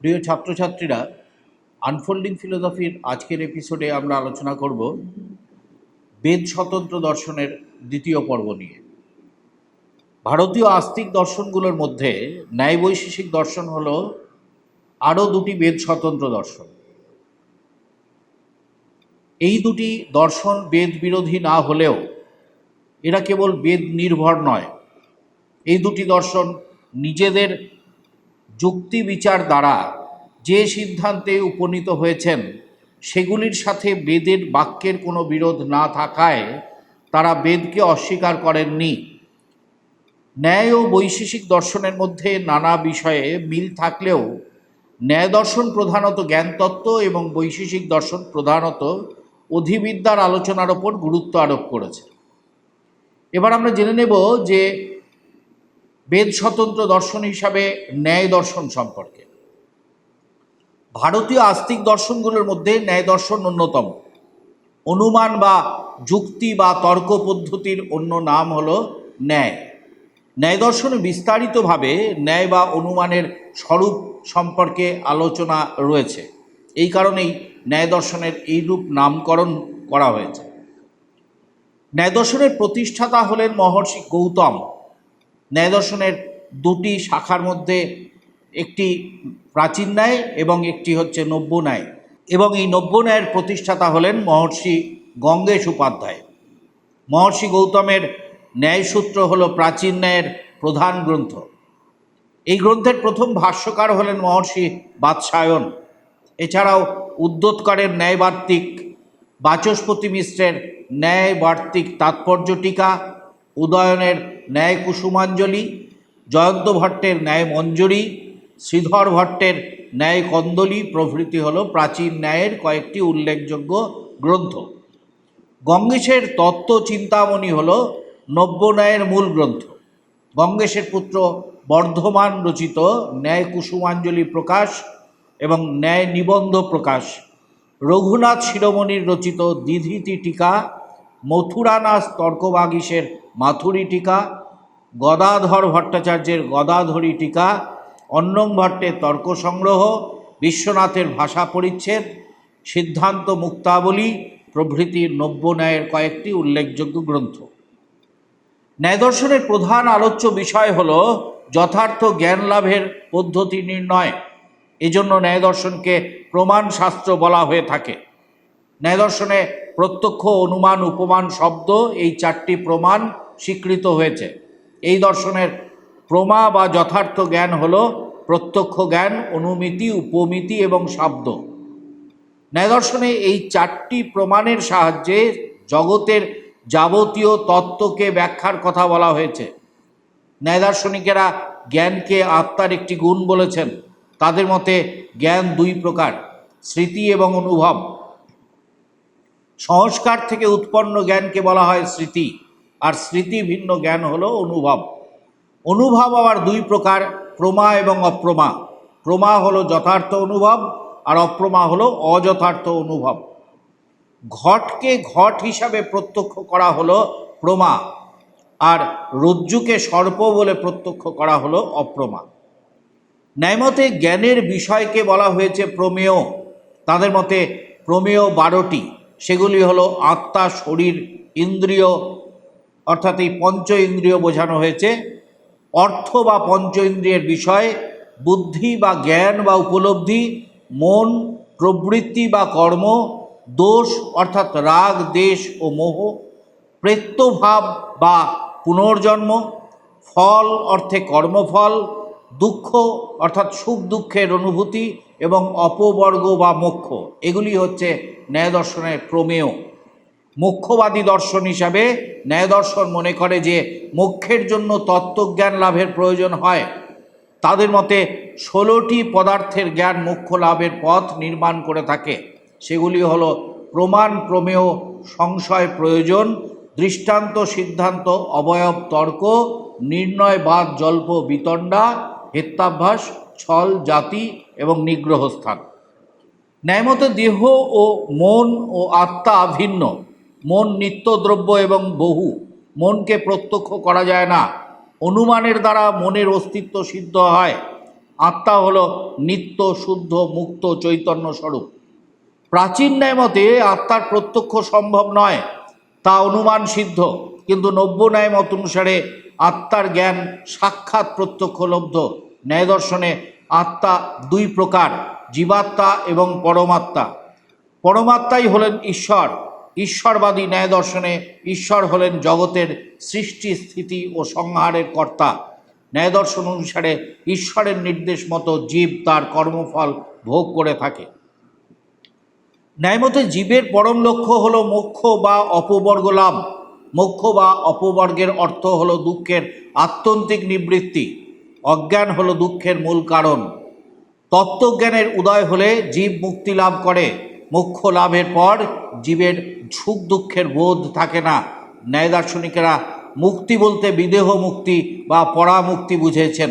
প্রিয় ছাত্রছাত্রীরা আনফোল্ডিং ফিলোসফির আজকের এপিসোডে আমরা আলোচনা করব বেদ স্বতন্ত্র দর্শনের দ্বিতীয় পর্ব নিয়ে। ভারতীয় আস্তিক দর্শনগুলোর মধ্যে ন্যায় বৈশেষিক দর্শন হল আরও দুটি বেদ স্বতন্ত্র দর্শন। এই দুটি দর্শন বেদ বিরোধী না হলেও এরা কেবল বেদ নির্ভর নয় এই দুটি দর্শন নিজেদের যুক্তি বিচার দ্বারা যে সিদ্ধান্তে উপনীত হয়েছেন, সেগুলির সাথে বেদের বাক্যের কোনো বিরোধ না থাকায় তারা বেদকে অস্বীকার করেননি। ন্যায় ও বৈশেষিক দর্শনের মধ্যে নানা বিষয়ে মিল থাকলেও ন্যায় দর্শন প্রধানত জ্ঞানতত্ত্ব এবং বৈশেষিক দর্শন প্রধানত অধিবিদ্যার আলোচনার ওপর গুরুত্ব আরোপ করেছে। এবার আমরা জেনে নেব যে বেদ স্বতন্ত্র দর্শন হিসাবে ন্যায় দর্শন সম্পর্কে। ভারতীয় আস্তিক দর্শনগুলোর মধ্যে ন্যায় দর্শন অন্যতম। অনুমান বা যুক্তি বা তর্ক পদ্ধতির অন্য নাম হল ন্যায়। ন্যায় দর্শনে বিস্তারিতভাবে ন্যায় বা অনুমানের স্বরূপ সম্পর্কে আলোচনা রয়েছে। এই কারণেই ন্যায় দর্শনের এইরূপ নামকরণ করা হয়েছে। ন্যায় দর্শনের প্রতিষ্ঠাতা হলেন মহর্ষি গৌতম। ন্যায় দর্শনের দুটি শাখার মধ্যে একটি প্রাচীন ন্যায় এবং একটি হচ্ছে নব্য ন্যায়। এবং এই নব্য ন্যায়ের প্রতিষ্ঠাতা হলেন মহর্ষি গঙ্গেশ উপাধ্যায়। মহর্ষি গৌতমের ন্যায়সূত্র হল প্রাচীন ন্যায়ের প্রধান গ্রন্থ। এই গ্রন্থের প্রথম ভাষ্যকার হলেন মহর্ষি বাৎসায়ন এছাড়াও উদ্যোতকারের ন্যায়বার্তিক বাচস্পতি মিশ্রের ন্যায়বার্তিক তাৎপর্য টিকা উদয়নের ন্যায় কুসুমাঞ্জলি, জয়ন্ত ভট্টের ন্যায় মঞ্জরি, শ্রীধর ভট্টের ন্যায় কন্দলি প্রভৃতি হল প্রাচীন ন্যায়ের কয়েকটি উল্লেখযোগ্য গ্রন্থ। গঙ্গেশের তত্ত্ব চিন্তামণি হল নব্য ন্যায়ের মূল গ্রন্থ। গঙ্গেশের পুত্র বর্ধমান রচিত ন্যায় কুসুমাঞ্জলি প্রকাশ এবং ন্যায় নিবন্ধ প্রকাশ, রঘুনাথ শিরোমণির রচিত দিধিতি টিকা, মথুরানাথ তর্কবাগীশের মাথুরী টিকা, গদাধর ভট্টাচার্যের গদাধরী টিকা, অন্নং ভট্টের তর্ক সংগ্রহ বিশ্বনাথের ভাষা পরিচ্ছেদ, সিদ্ধান্ত মুক্তাবলী প্রভৃতি নব্য ন্যায়ের কয়েকটি উল্লেখযোগ্য গ্রন্থ। ন্যায়দর্শনের প্রধান আলোচ্য বিষয় হল যথার্থ জ্ঞান লাভের পদ্ধতি নির্ণয়। এজন্য ন্যায় দর্শনকে প্রমাণ শাস্ত্র বলা হয়ে থাকে। ন্যায় দর্শনে প্রত্যক্ষ, অনুমান, উপমান, শব্দ এই চারটি প্রমাণ স্বীকৃত হয়েছে। এই দর্শনের প্রমা বা যথার্থ জ্ঞান হল প্রত্যক্ষ জ্ঞান, অনুমিতি, উপমিতি এবং শব্দ। ন্যায় দর্শনে এই চারটি প্রমাণের সাহায্যে জগতের যাবতীয় তত্ত্বকে ব্যাখ্যার কথা বলা হয়েছে। ন্যায় দার্শনিকেরা জ্ঞানকে আত্মার একটি গুণ বলেছেন। তাদের মতে জ্ঞান দুই প্রকার, স্মৃতি এবং অনুভব। সংস্কার থেকে উৎপন্ন জ্ঞানকে বলা হয় স্মৃতি। আর স্মৃতি ভিন্ন জ্ঞান হলো অনুভব। অনুভব আবার দুই প্রকার, প্রমা এবং অপ্রমা। প্রমা হলো যথার্থ অনুভব আর অপ্রমা হলো অযথার্থ অনুভব। ঘটকে ঘট হিসাবে প্রত্যক্ষ করা হলো প্রমা আর রজ্জুকে সর্প বলে প্রত্যক্ষ করা হলো অপ্রমা। ন্যায়মতে জ্ঞানের বিষয়কে বলা হয়েছে প্রমেয়। তাদের মতে প্রমেয় বারোটি। সেগুলি হলো আত্মা, শরীর, ইন্দ্রিয়, অর্থাৎ এই পঞ্চ ইন্দ্রিয় বোঝানো হয়েছে। অর্থ বা পঞ্চ ইন্দ্রিয়ের বিষয়, বুদ্ধি বা জ্ঞান বা উপলব্ধি, মন, প্রবৃত্তি বা কর্ম, দোষ, অর্থাৎ রাগ, দেশ ও মোহ, প্রেত্যভাব বা পুনর্জন্ম, ফল অর্থে কর্মফল দুঃখ, অর্থাৎ সুখ দুঃখের অনুভূতি এবং অপবর্গ বা মোক্ষ, এগুলি হচ্ছে ন্যায় দর্শনের প্রমেয়। মোক্ষবাদী দর্শন হিসাবে ন্যায় দর্শন মনে করে যে মোক্ষের জন্য তত্ত্বজ্ঞান লাভের প্রয়োজন হয়। তাদের মতে ষোলোটি পদার্থের জ্ঞান মোক্ষ লাভের পথ নির্মাণ করে থাকে। সেগুলি হলো প্রমাণ, প্রমেয়, সংশয়, প্রয়োজন, দৃষ্টান্ত, সিদ্ধান্ত, অবয়ব, তর্ক নির্ণয়বাদ জল্প, বিতণ্ডা হেত্যাভ্যাস ছল জাতি এবং নিগ্রহস্থান। ন্যায়মতে দেহ ও মন ও আত্মা ভিন্ন মন নিত্যদ্রব্য এবং বহু। মনকে প্রত্যক্ষ করা যায় না। অনুমানের দ্বারা মনের অস্তিত্ব সিদ্ধ হয়। আত্মা হলো নিত্য, শুদ্ধ, মুক্ত, চৈতন্য স্বরূপ। প্রাচীন ন্যায় মতে আত্মার প্রত্যক্ষ সম্ভব নয়। তা অনুমান সিদ্ধ। কিন্তু নব্য ন্যায় মত অনুসারে আত্মার জ্ঞান সাক্ষাৎ প্রত্যক্ষলব্ধ। ন্যায় দর্শনে আত্মা দুই প্রকার, জীবাত্মা এবং পরমাত্মা। পরমাত্মাই হলেন ঈশ্বর, ঈশ্বরবাদী ন্যায় দর্শনে ঈশ্বর হলেন জগতের সৃষ্টি, স্থিতি ও সংহারের কর্তা। ন্যায় দর্শন অনুসারে ঈশ্বরের নির্দেশ মতো জীব তার কর্মফল ভোগ করে থাকে। ন্যায়মতে জীবের পরম লক্ষ্য হল মোক্ষ বা অপবর্গ লাভ। মোক্ষ বা অপবর্গের অর্থ হলো দুঃখের আত্যন্তিক নিবৃত্তি। অজ্ঞান হলো দুঃখের মূল কারণ। তত্ত্বজ্ঞানের উদয় হলে জীব মুক্তি লাভ করে। মোক্ষ লাভের পর জীবের সুখ দুঃখের বোধ থাকে না। ন্যায় দার্শনিকেরা মুক্তি বলতে বিদেহ মুক্তি বা পরামুক্তি বুঝেছেন।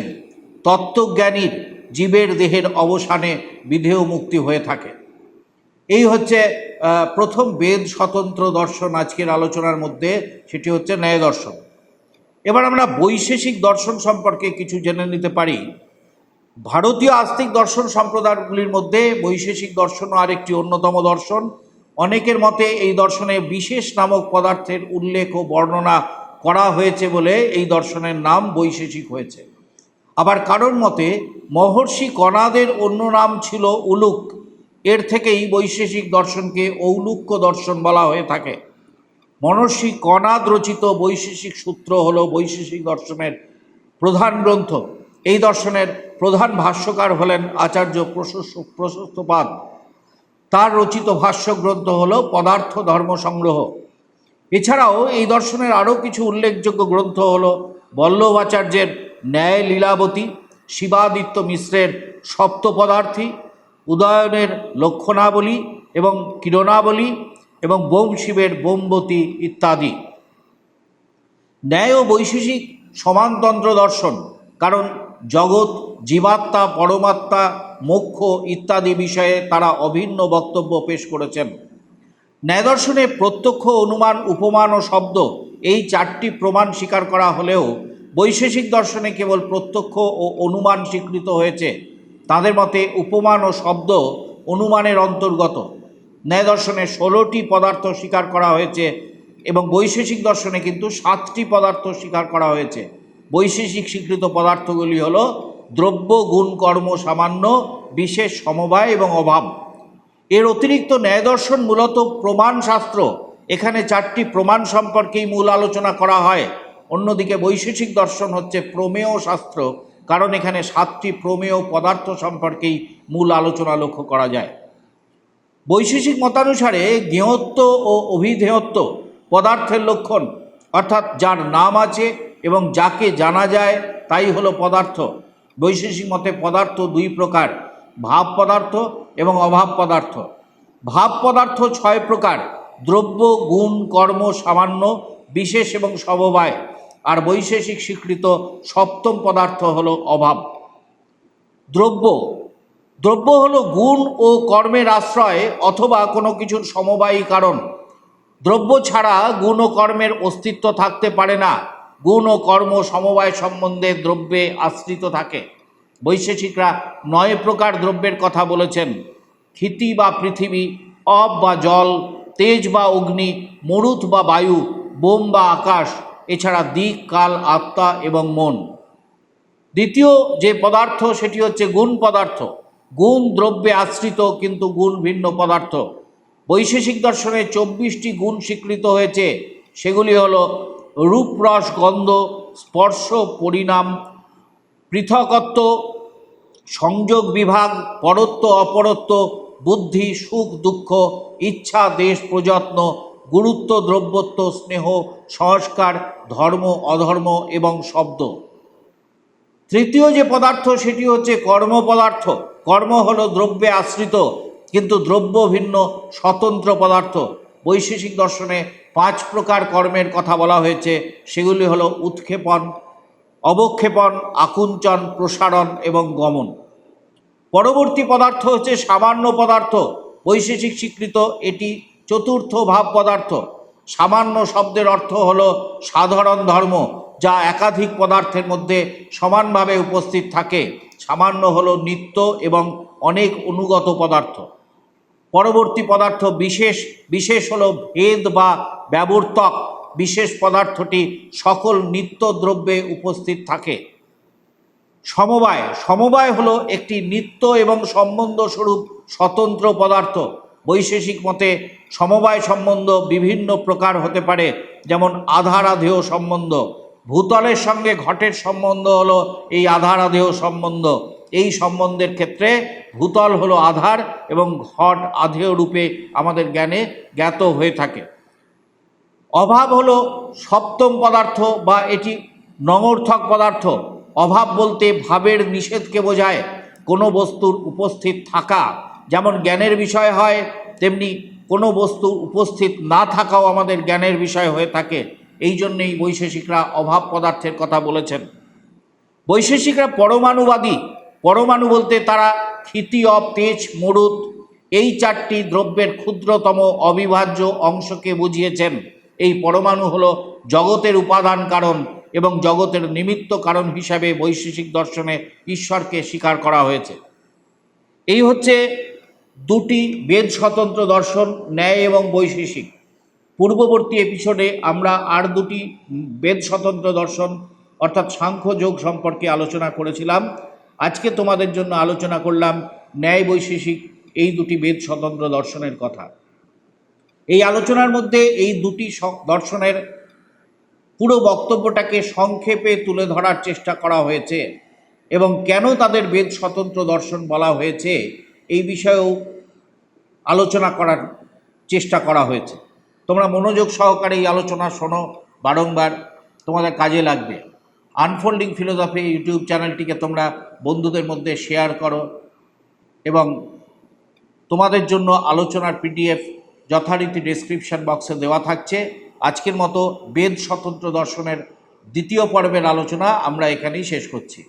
তত্ত্বজ্ঞানীর জীবের দেহের অবসানে বিদেহ মুক্তি হয়ে থাকে। এই হচ্ছে প্রথম বেদ স্বতন্ত্র দর্শন আজকের আলোচনার মধ্যে সেটি হচ্ছে ন্যায় দর্শন। এবার আমরা বৈশেষিক দর্শন সম্পর্কে কিছু জেনে নিতে পারি। ভারতীয় আস্তিক দর্শন সম্প্রদায়গুলির মধ্যে বৈশেষিক দর্শনও আরেকটি অন্যতম দর্শন। অনেকের মতে এই দর্শনে বিশেষ নামক পদার্থের উল্লেখ ও বর্ণনা করা হয়েছে বলে এই দর্শনের নাম বৈশেষিক হয়েছে। আবার কারোর মতে মহর্ষি কণাদের অন্য নাম ছিল উলুক। এর থেকেই বৈশেষিক দর্শনকে ঔলুক্য দর্শন বলা হয়ে থাকে। মহর্ষি কণাদ রচিত বৈশেষিক সূত্র হল বৈশেষিক দর্শনের প্রধান গ্রন্থ। এই দর্শনের প্রধান ভাষ্যকার হলেন আচার্য প্রশস্ত প্রশস্তপাদ তার রচিত ভাষ্য গ্রন্থ হল পদার্থ ধর্ম সংগ্রহ। এছাড়াও এই দর্শনের আরও কিছু উল্লেখযোগ্য গ্রন্থ হল বল্লভাচার্যের ন্যায় লীলাবতী শিবাদিত্য মিশ্রের সপ্তপদার্থী উদয়নের লক্ষণাবলী এবং কিরণাবলী এবং বোম শিবের বোমবতী ইত্যাদি। ন্যায় ও বৈশেষিক সমানতন্ত্র দর্শন, কারণ জগৎ, জীবাত্মা, পরমাত্মা, মোক্ষ ইত্যাদি বিষয়ে তারা অভিন্ন বক্তব্য পেশ করেছেন। ন্যায় দর্শনে প্রত্যক্ষ অনুমান, উপমান ও শব্দ এই চারটি প্রমাণ স্বীকার করা হলেও বৈশেষিক দর্শনে কেবল প্রত্যক্ষ ও অনুমান স্বীকৃত হয়েছে। তাদের মতে উপমান ও শব্দ অনুমানের অন্তর্গত। ন্যায় দর্শনে ষোলোটি পদার্থ স্বীকার করা হয়েছে এবং বৈশেষিক দর্শনে কিন্তু সাতটি পদার্থ স্বীকার করা হয়েছে। বৈশেষিক স্বীকৃত পদার্থগুলি হল দ্রব্য, গুণ, কর্ম, সামান্য, বিশেষ, সমবায় এবং অভাব। এর অতিরিক্ত ন্যায় দর্শন মূলত প্রমাণ শাস্ত্র এখানে চারটি প্রমাণ সম্পর্কেই মূল আলোচনা করা হয়। অন্যদিকে বৈশেষিক দর্শন হচ্ছে প্রমেয় শাস্ত্র। কারণ এখানে সাতটি প্রমেয় পদার্থ সম্পর্কেই মূল আলোচনা লক্ষ্য করা যায়। বৈশেষিক মতানুসারে জ্ঞেয়ত্ব ও অভিধেয়ত্ব পদার্থের লক্ষণ, অর্থাৎ যার নাম আছে এবং যাকে জানা যায় তাই হলো পদার্থ। বৈশেষিক মতে পদার্থ দুই প্রকার, ভাব পদার্থ এবং অভাব পদার্থ। ভাব পদার্থ ছয় প্রকার, দ্রব্য, গুণ, কর্ম, সামান্য, বিশেষ এবং সমবায়। আর বৈশেষিক স্বীকৃত সপ্তম পদার্থ হলো অভাব। দ্রব্য। দ্রব্য হলো গুণ ও কর্মের আশ্রয় অথবা কোনো কিছুর সমবায়ী কারণ। দ্রব্য ছাড়া গুণ ও কর্মের অস্তিত্ব থাকতে পারে না। গুণ ও কর্ম সমবায় সম্বন্ধে দ্রব্যে আশ্রিত থাকে। বৈশেষিকরা নয় প্রকার দ্রব্যের কথা বলেছেন। ক্ষিতি বা পৃথিবী, অব বা জল, তেজ বা অগ্নি, মরুত বা বায়ু, বোম বা আকাশ এছাড়া দিক, কাল, আত্মা এবং মন। দ্বিতীয় যে পদার্থ, সেটি হচ্ছে গুণ পদার্থ। গুণ দ্রব্যে আশ্রিত, কিন্তু গুণ ভিন্ন পদার্থ। বৈশেষিক দর্শনে চব্বিশটি গুণ স্বীকৃত হয়েছে। সেগুলি হল রূপ রস গন্ধ, স্পর্শ পরিণাম, পৃথকত্ব, সংযোগ বিভাগ, পরত্ব, অপরত্ব, বুদ্ধি, সুখ, দুঃখ, ইচ্ছা, দেশ, প্রযত্ন গুরুত্ব, দ্রব্যত্ব, স্নেহ, সংস্কার, ধর্ম, অধর্ম এবং শব্দ। তৃতীয় যে পদার্থ, সেটি হচ্ছে কর্ম পদার্থ। কর্ম হলো দ্রব্যে আশ্রিত, কিন্তু দ্রব্য ভিন্ন, স্বতন্ত্র পদার্থ। বৈশেষিক দর্শনে পাঁচ প্রকার কর্মের কথা বলা হয়েছে। সেগুলি হলো উৎক্ষেপণ, অবক্ষেপণ, আকুঞ্চন, প্রসারণ এবং গমন। পরবর্তী পদার্থ হচ্ছে সামান্য পদার্থ। বৈশেষিক স্বীকৃত, এটি চতুর্থ ভাব পদার্থ। সামান্য শব্দের অর্থ হলো সাধারণ ধর্ম, যা একাধিক পদার্থের মধ্যে সমানভাবে উপস্থিত থাকে। সামান্য হল নিত্য এবং অনেক অনুগত পদার্থ। পরবর্তী পদার্থ বিশেষ বিশেষ হলো ভেদ বা ব্যবর্তক। বিশেষ পদার্থটি সকল নিত্য দ্রব্যে উপস্থিত থাকে। সমবায় সমবায় হলো একটি নিত্য এবং সম্বন্ধস্বরূপ স্বতন্ত্র পদার্থ। বৈশেষিক মতে সমবায় সম্বন্ধ বিভিন্ন প্রকার হতে পারে, যেমন আধার আধেয় সম্বন্ধ। ভূতলের সঙ্গে ঘটের সম্বন্ধ হলো এই আধার আধেয় সম্বন্ধ। এই সম্বন্ধের ক্ষেত্রে ভূতল হলো আধার এবং ঘট আধেয় রূপে আমাদের জ্ঞানে জ্ঞাত হয়ে থাকে। অভাব হলো সপ্তম পদার্থ বা এটি নঙর্থক পদার্থ। অভাব বলতে ভাবের নিষেধকে বোঝায়। কোনো বস্তুর উপস্থিত থাকা জ্ঞানের বিষয় হয়, তেমনি কোনো বস্তু উপস্থিত না থাকাও আমাদের জ্ঞানের বিষয় হয়ে থাকে। এই জন্যেই বৈশেষিকরা অভাব পদার্থের কথা বলেছেন। বৈশেষিকরা পরমাণুবাদী। পরমাণু বলতে তারা অব তেজ মরুত এই চারটি দ্রব্যের ক্ষুদ্রতম অবিভাজ্য অংশকে বুঝিয়েছেন। এই পরমাণু হল জগতের উপাদান কারণ এবং জগতের নিমিত্ত কারণ হিসাবে বৈশেষিক দর্শনে ঈশ্বরকে স্বীকার করা হয়েছে। এই হচ্ছে দুটি বেদ স্বতন্ত্র দর্শন, ন্যায় এবং বৈশেষিক। পূর্ববর্তী এপিসোডে আমরা আর দুটি বেদ স্বতন্ত্র দর্শন, অর্থাৎ সাংখ্য যোগ সম্পর্কে আলোচনা করেছিলাম। আজকে তোমাদের জন্য আলোচনা করলাম ন্যায় বৈশেষিক এই দুটি বেদ স্বতন্ত্র দর্শনের কথা। এই আলোচনার মধ্যে এই দুটি দর্শনের পুরো বক্তব্যটাকে সংক্ষেপে তুলে ধরার চেষ্টা করা হয়েছে এবং কেন তাদের বেদ স্বতন্ত্র দর্শন বলা হয়েছে এই বিষয়েও আলোচনা করার চেষ্টা করা হয়েছে। তোমরা মনোযোগ সহকারে এই আলোচনা শোনো বারংবার, তোমাদের কাজে লাগবে। আনফোল্ডিং ফিলোসফি ইউটিউব চ্যানেলটিকে তোমরা বন্ধুদের মধ্যে শেয়ার করো এবং তোমাদের জন্য আলোচনার পিডিএফ যথারীতি ডেসক্রিপশন বক্সে দেওয়া থাকছে। আজকের মতো বেদ স্বতন্ত্র দর্শনের দ্বিতীয় পর্বের আলোচনা আমরা এখানেই শেষ করছি।